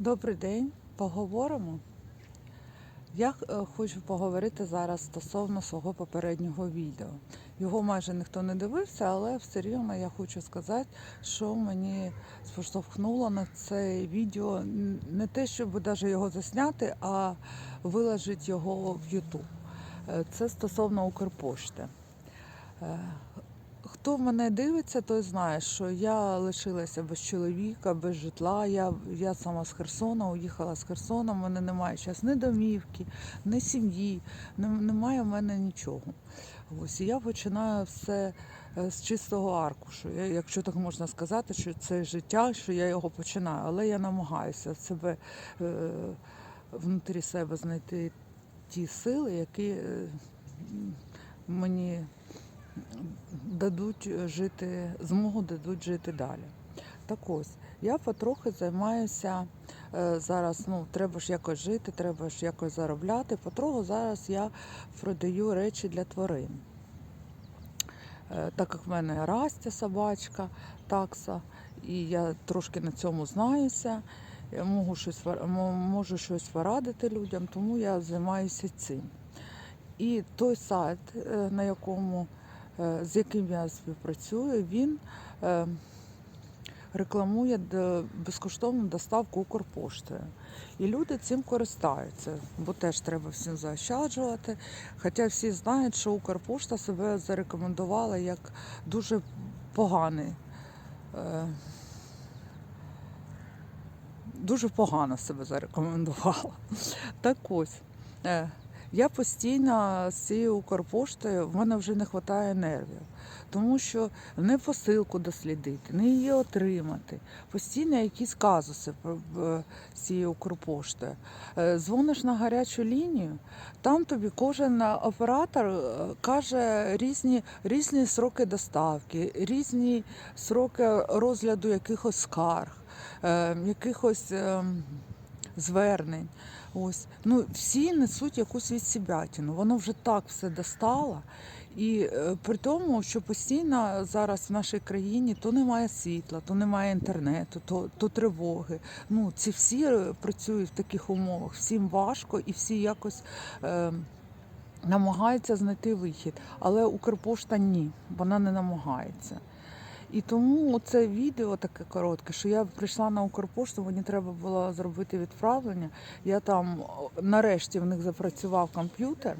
Добрий день, поговоримо. Я е, хочу поговорити зараз стосовно свого попереднього відео. Його майже ніхто не дивився, але все рівно я хочу сказати, що мені поштовхнуло на це відео не те, щоб навіть його засняти, а виложити його в YouTube. Е, Це стосовно Укрпошти. Хто мене дивиться, той знає, що я лишилася без чоловіка, без житла. Я, я сама з Херсона, уїхала з Херсона. У мене немає зараз ні домівки, ні сім'ї, немає в мене нічого. Ось я починаю все е, з чистого аркушу. Я- Якщо так можна сказати, що це життя, що я його починаю, але я намагаюся себе е, внутрі себе знайти ті сили, які е, мені дадуть жити, змогу дадуть жити далі. Так ось, я потрохи займаюся е, зараз, ну, треба ж якось жити, треба ж якось заробляти. Потроху зараз я продаю речі для тварин. Е, Так як в мене Растя собачка, такса, і я трошки на цьому знаюся, я можу щось, можу щось порадити людям, тому я займаюся цим. І той сайт, е, на якому, е, з яким я співпрацюю, він е, рекламує безкоштовну доставку Укрпоштою. І люди цим користаються, бо теж треба всім заощаджувати. Хоча всі знають, що Укрпошта себе зарекомендувала як дуже поганий. е, Дуже погано себе зарекомендувала. Так ось. Я постійно з цією Укрпоштою в мене вже не вистачає нервів, тому що не посилку дослідити, не її отримати. Постійно якісь казуси з цією Укрпоштою. Е, Дзвониш на гарячу лінію, там тобі кожен оператор е, каже різні, різні сроки доставки, різні сроки розгляду якихось скарг, е, якихось ем, звернень. Ось. Ну, всі несуть якусь відсібятину. Воно вже так все достало. І е, при тому, що постійно зараз в нашій країні то немає світла, то немає інтернету, то, то тривоги. Ну, ці всі е, працюють в таких умовах, всім важко і всі якось. Е, Намагаються знайти вихід, але Укрпошта ні, вона не намагається. І тому це відео таке коротке, що я прийшла на Укрпошту, мені треба було зробити відправлення. Я там нарешті в них запрацював комп'ютер.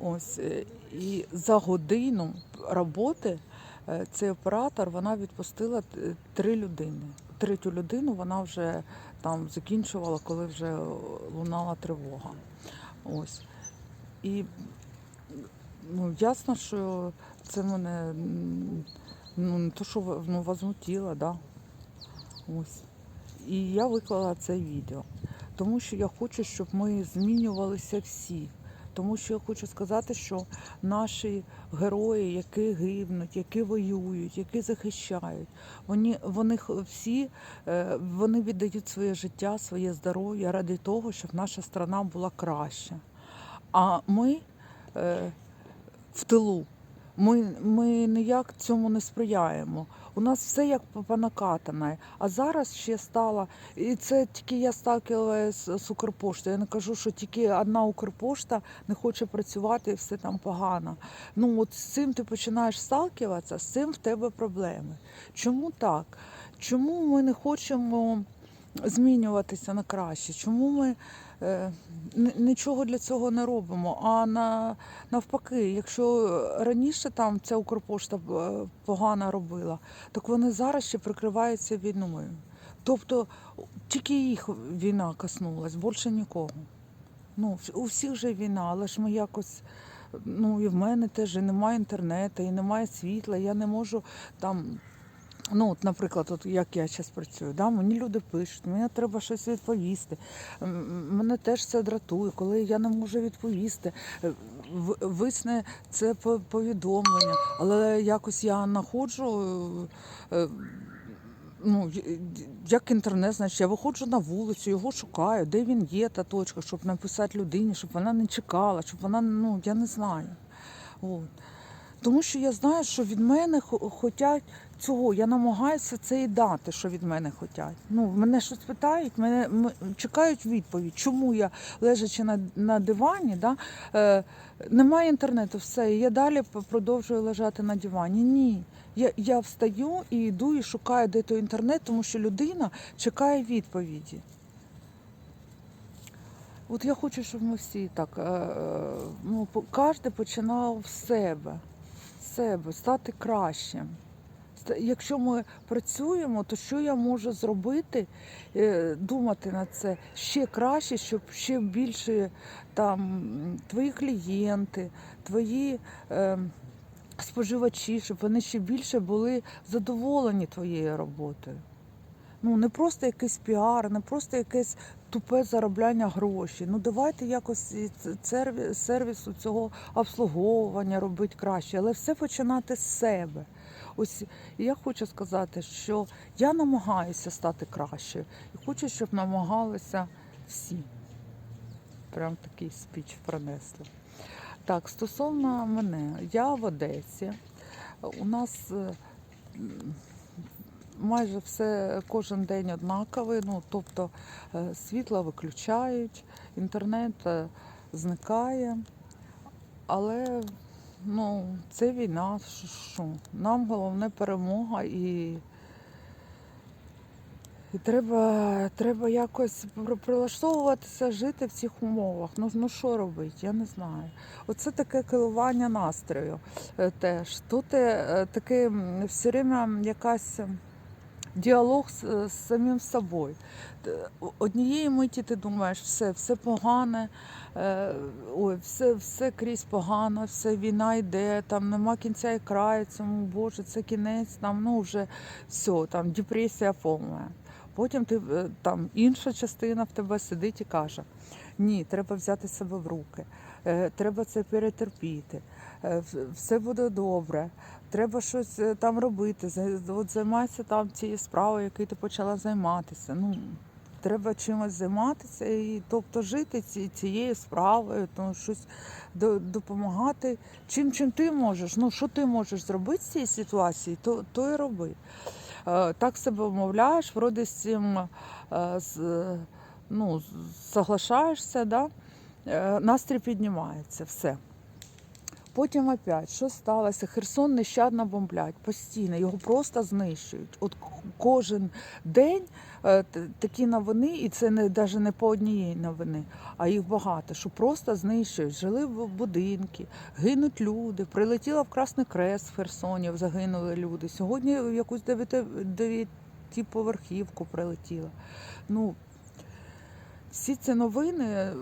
Ось е, і за годину роботи е, цей оператор вона відпустила три людини. Третю людину вона вже там закінчувала, коли вже лунала тривога. Ось. І ну, ясно, що це мене ну, не то, що ну, возмутило, да. Ось. І я виклала це відео, тому що я хочу, щоб ми змінювалися всі. Тому що я хочу сказати, що наші герої, які гибнуть, які воюють, які захищають, вони, вони всі е, вони віддають своє життя, своє здоров'я ради того, щоб наша страна була краща. А ми е, в тилу. Ми, ми ніяк цьому не сприяємо. У нас все як по- накатаній. А зараз ще стало, і це тільки я сталкивалася з Укрпоштою. Я не кажу, що тільки одна Укрпошта не хоче працювати і все там погано. Ну от з цим ти починаєш сталкиватися, з цим в тебе проблеми. Чому так? Чому ми не хочемо змінюватися на краще? Чому ми нічого для цього не робимо? А на, навпаки, якщо раніше там ця Укрпошта е, погано робила, так вони зараз ще прикриваються війною. Тобто тільки їх війна коснулась, більше нікого. Ну, у всіх же війна, але ж ми якось. Ну і в мене теж і немає інтернету, і немає світла. Я не можу там. Ну, от, наприклад, от як я зараз працюю, да, мені люди пишуть, мені треба щось відповісти. Мене теж це дратує, коли я не можу відповісти. Е, Висне це повідомлення, але якось я знаходжу. е, Ну, як інтернет, значить, я виходжу на вулицю, його шукаю, де він є, та точка, щоб написати людині, щоб вона не чекала, щоб вона, ну, я не знаю. От. Тому що я знаю, що від мене хо- хотять цього я намагаюся це і дати, що від мене хочуть. Ну, мене щось питають, мене чекають відповідь, чому я лежачи на, на дивані, да, е, немає інтернету, все, і я далі продовжую лежати на дивані. Ні. Я, я встаю і йду і шукаю, де той інтернет, тому що людина чекає відповіді. От я хочу, щоб ми всі так, е, е, ну, кожен починав з себе, з себе, стати кращим. Якщо ми працюємо, то що я можу зробити, е, думати на це ще краще, щоб ще більше там твої клієнти, твої е, споживачі, щоб вони ще більше були задоволені твоєю роботою. Ну, не просто якийсь піар, не просто якесь тупе заробляння грошей. Ну давайте якось сервісу цього обслуговування робити краще, але все починати з себе. Ось я хочу сказати, що я намагаюся стати кращою і хочу, щоб намагалися всі. Прям такий спіч пронесли. Так, стосовно мене, я в Одесі. У нас е, майже все кожен день однаковий. Ну, тобто е, світло виключають, інтернет е, зникає. Але ну, це війна. що-? Нам головне перемога і. І треба, треба якось прилаштовуватися, жити в цих умовах. Ну, ну що робити, я не знаю. Оце таке керування настрою е, теж. Тут е, таке все время якась діалог з, з самим собою. Однієї миті ти думаєш, все, все погане, е, ой, все, все крізь погано, все війна йде, там нема кінця і краю цьому, Боже, це кінець, там ну вже все, там депресія повна. Потім ти е, там інша частина в тебе сидить і каже: ні, треба взяти себе в руки, е, треба це перетерпіти, е, все буде добре, треба щось е, там робити. От займайся там цією справою, якою ти почала займатися. Ну, треба чимось займатися і тобто жити ці, цією справою, то щось допомагати. Чим чим ти можеш? Ну що ти можеш зробити з цієї ситуації, то, то і роби. Е, Так себе вмовляєш, вроде з цим е, е, ну, соглашаєшся, да? Е, настрій піднімається, все. Потім опять, що сталося? Херсон нещадно бомблять постійно, його просто знищують. От кожен день е, такі новини, і це не навіть не по однієї новини, а їх багато, що просто знищують. Жили в будинки, гинуть люди. Прилетіла в Красний Крест в Херсоні, загинули люди. Сьогодні в якусь дев'яти- дев'ятиповерхівку прилетіла. Ну, всі ці новини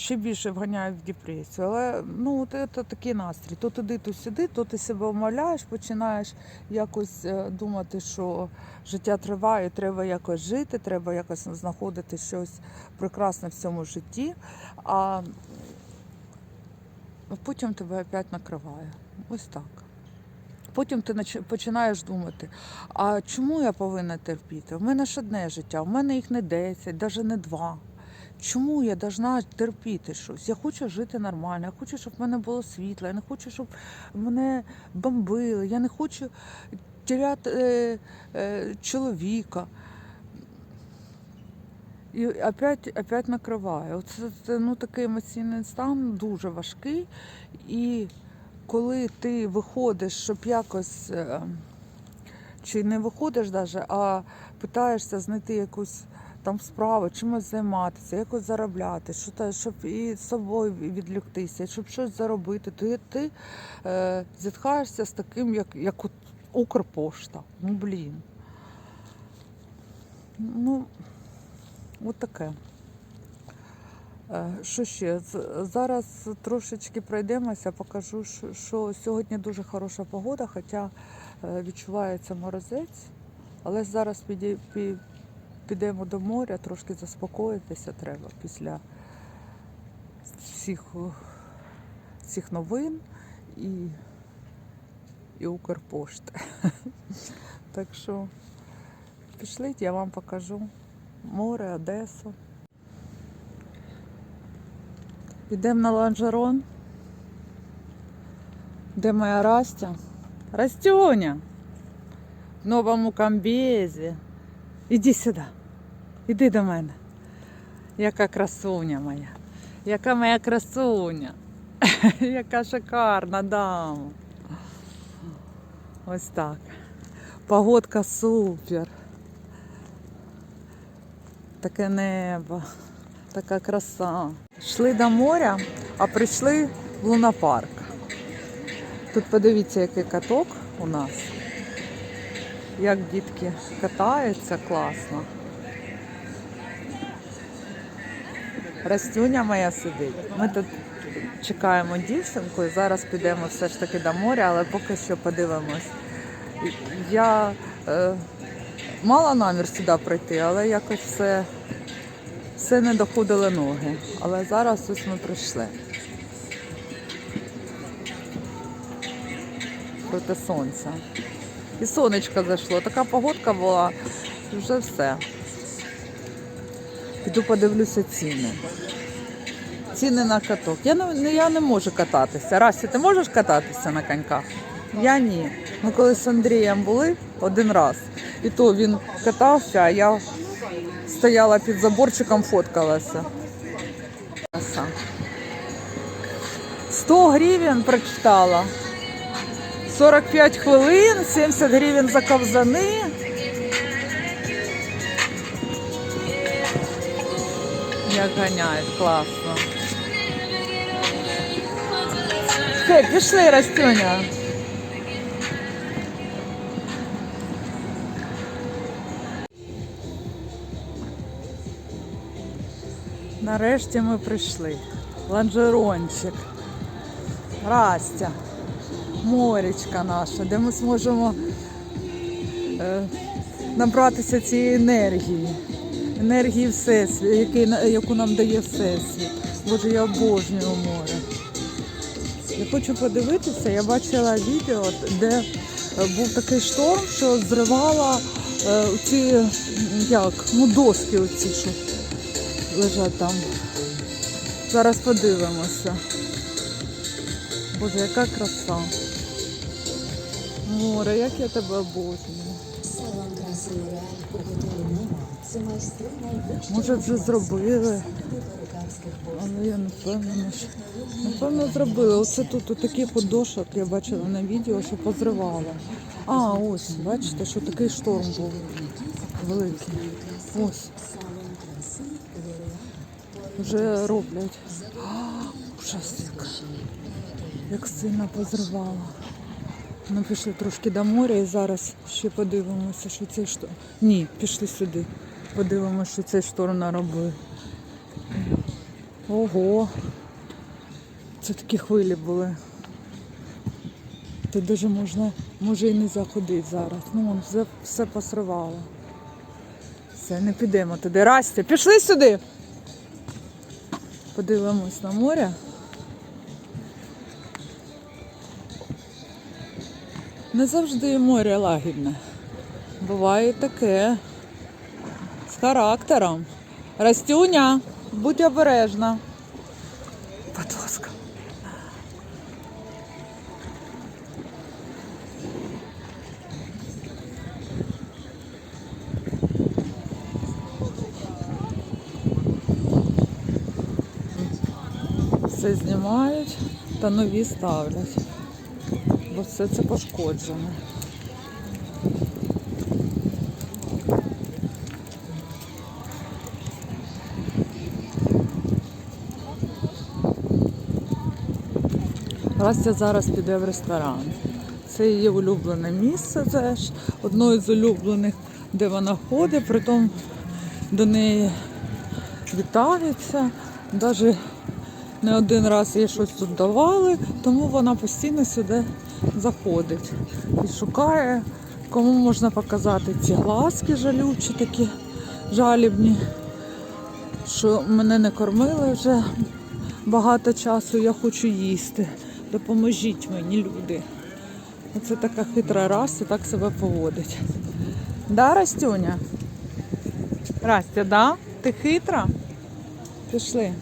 ще більше вганяють в депресію. Але ну, от це такий настрій. То туди, то сюди, то ти себе вмовляєш, починаєш якось е, думати, що життя триває, треба якось жити, треба якось знаходити щось прекрасне в цьому житті. А потім тебе опять накриває. Ось так. Потім ти починаєш думати, а чому я повинна терпіти? У мене ж одне життя, у мене їх не 10, навіть не два. Чому я должна терпіти щось? Я хочу жити нормально, я хочу, щоб в мене було світло, я не хочу, щоб мене бомбили, я не хочу теряти е, е, чоловіка. І опять, опять накриває. Оце це, ну, такий емоційний стан дуже важкий. І коли ти виходиш, щоб якось, е, чи не виходиш даже, а питаєшся знайти якусь там справу, чимось займатися, якось заробляти, що та, щоб і з собою відліктися, щоб щось заробити, то ти е, зітхаєшся з таким, як, як Укрпошта. Ну блін. Ну, от таке. Е, Що ще? Зараз трошечки пройдемося, покажу, що- сьогодні дуже хороша погода, хоча е, відчувається морозець. Але зараз підемо до моря, трошки заспокоїтися треба після всіх, всіх новин і, і Укрпошти. Так що пішліть, я вам покажу море, Одесу. Йдемо на ланжерон, де моя Растя. Растюня. В новому комбезі. Іди сюди. Іди до мене. Яка красуня моя. Яка моя красуня. Яка шикарна дама. Ось так. Погодка супер. Таке небо, така краса. Йшли до моря, а прийшли в лунопарк. Тут подивіться, який каток у нас. Як дітки катаються класно. Растюня моя сидить. Ми тут чекаємо дівчинку і зараз підемо все ж таки до моря, але поки що подивимось. Я е, мала намір сюди прийти, але якось все, все не доходили ноги. Але зараз ось ми прийшли. Проти сонця. І сонечко зайшло. Така погодка була, вже все. Піду подивлюся ціни. Ціни на каток. Я не, я не можу кататися. Расі, ти можеш кататися на коньках? Я ні. Ми коли з Андрієм були один раз, і то він катався, а я стояла під заборчиком, фоткалася. Краса. 100 гривень прочитала. 45 хвилин, 70 гривень за ковзани. Ганяють, класно. Все, пішли, Растюня. Нарешті ми прийшли. Ланжерончик. Растя. Морічка наша, де ми зможемо е, набратися цієї енергії. Енергії Всесвіту, який, яку нам дає Всесвіт. Боже, я обожнюю море. Я хочу подивитися, я бачила відео, де е, був такий шторм, що зривала е, ці, як, ну, доски оці, що лежать там. Зараз подивимося. Боже, яка краса. Море, як я тебе обожнюю. Салон краси Лореаль Може вже зробили, але я не впевнена. що- Напевно, зробили. Оце тут таких от дошок я бачила на відео, що позривало. А, ось, бачите, що такий шторм був великий. Ось, вже роблять. А, Ужас, як, сильно позривало. Ми пішли трошки до моря і зараз ще подивимося, що цей шторм. Ні, пішли сюди. Подивимося, що цей шторм наробив. Ого. Це такі хвилі були. Тут даже можна, може і не заходити зараз. Ну, вон все, все посривало. Все, не підемо туди. Растя, пішли сюди. Подивимось на море. Не завжди море лагідне. Буває таке. З характером. Растюня, будь обережна. Будь ласка. Все знімають та нові ставлять. Бо все це пошкоджене. Растя зараз піде в ресторан. Це її улюблене місце теж, одно із улюблених, де вона ходить, притом до неї вітаються. Навіть не один раз їй щось тут давали, тому вона постійно сюди заходить і шукає, кому можна показати ці глазки жалючі, такі жалібні, що мене не кормили вже багато часу, я хочу їсти. Допоможіть мені, люди. Оце така хитра раса, так себе поводить. Да, Растюня? Растя, да? Ти хитра? Пішли.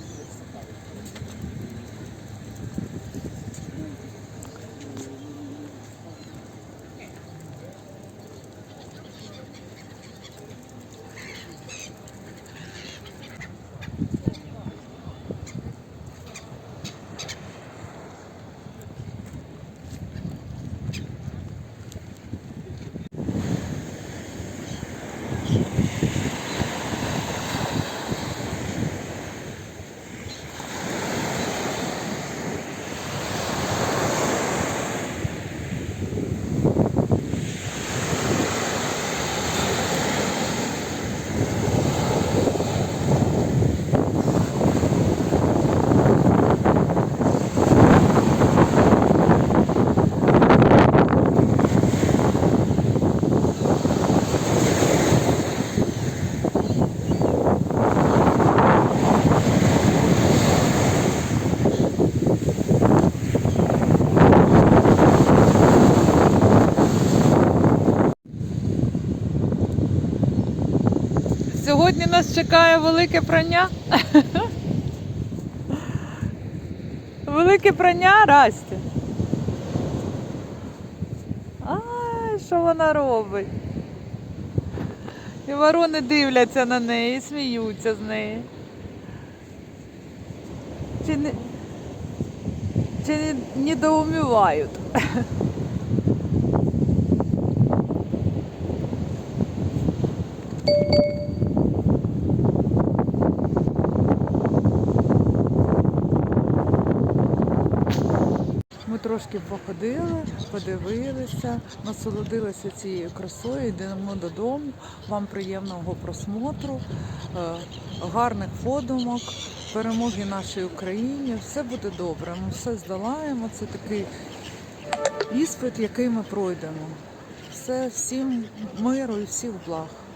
Сьогодні нас чекає велике прання. Велике прання, Расті. Ай, що вона робить? І ворони дивляться на неї, сміються з неї. Чи не, чи не недоумівають? Трошки походили, подивилися, насолодилися цією красою, йдемо додому. Вам приємного просмотру, е, гарних подумок, перемоги нашій Україні. Все буде добре. Ми все здолаємо. Це такий іспит, який ми пройдемо. Все, всім миру і всіх благ.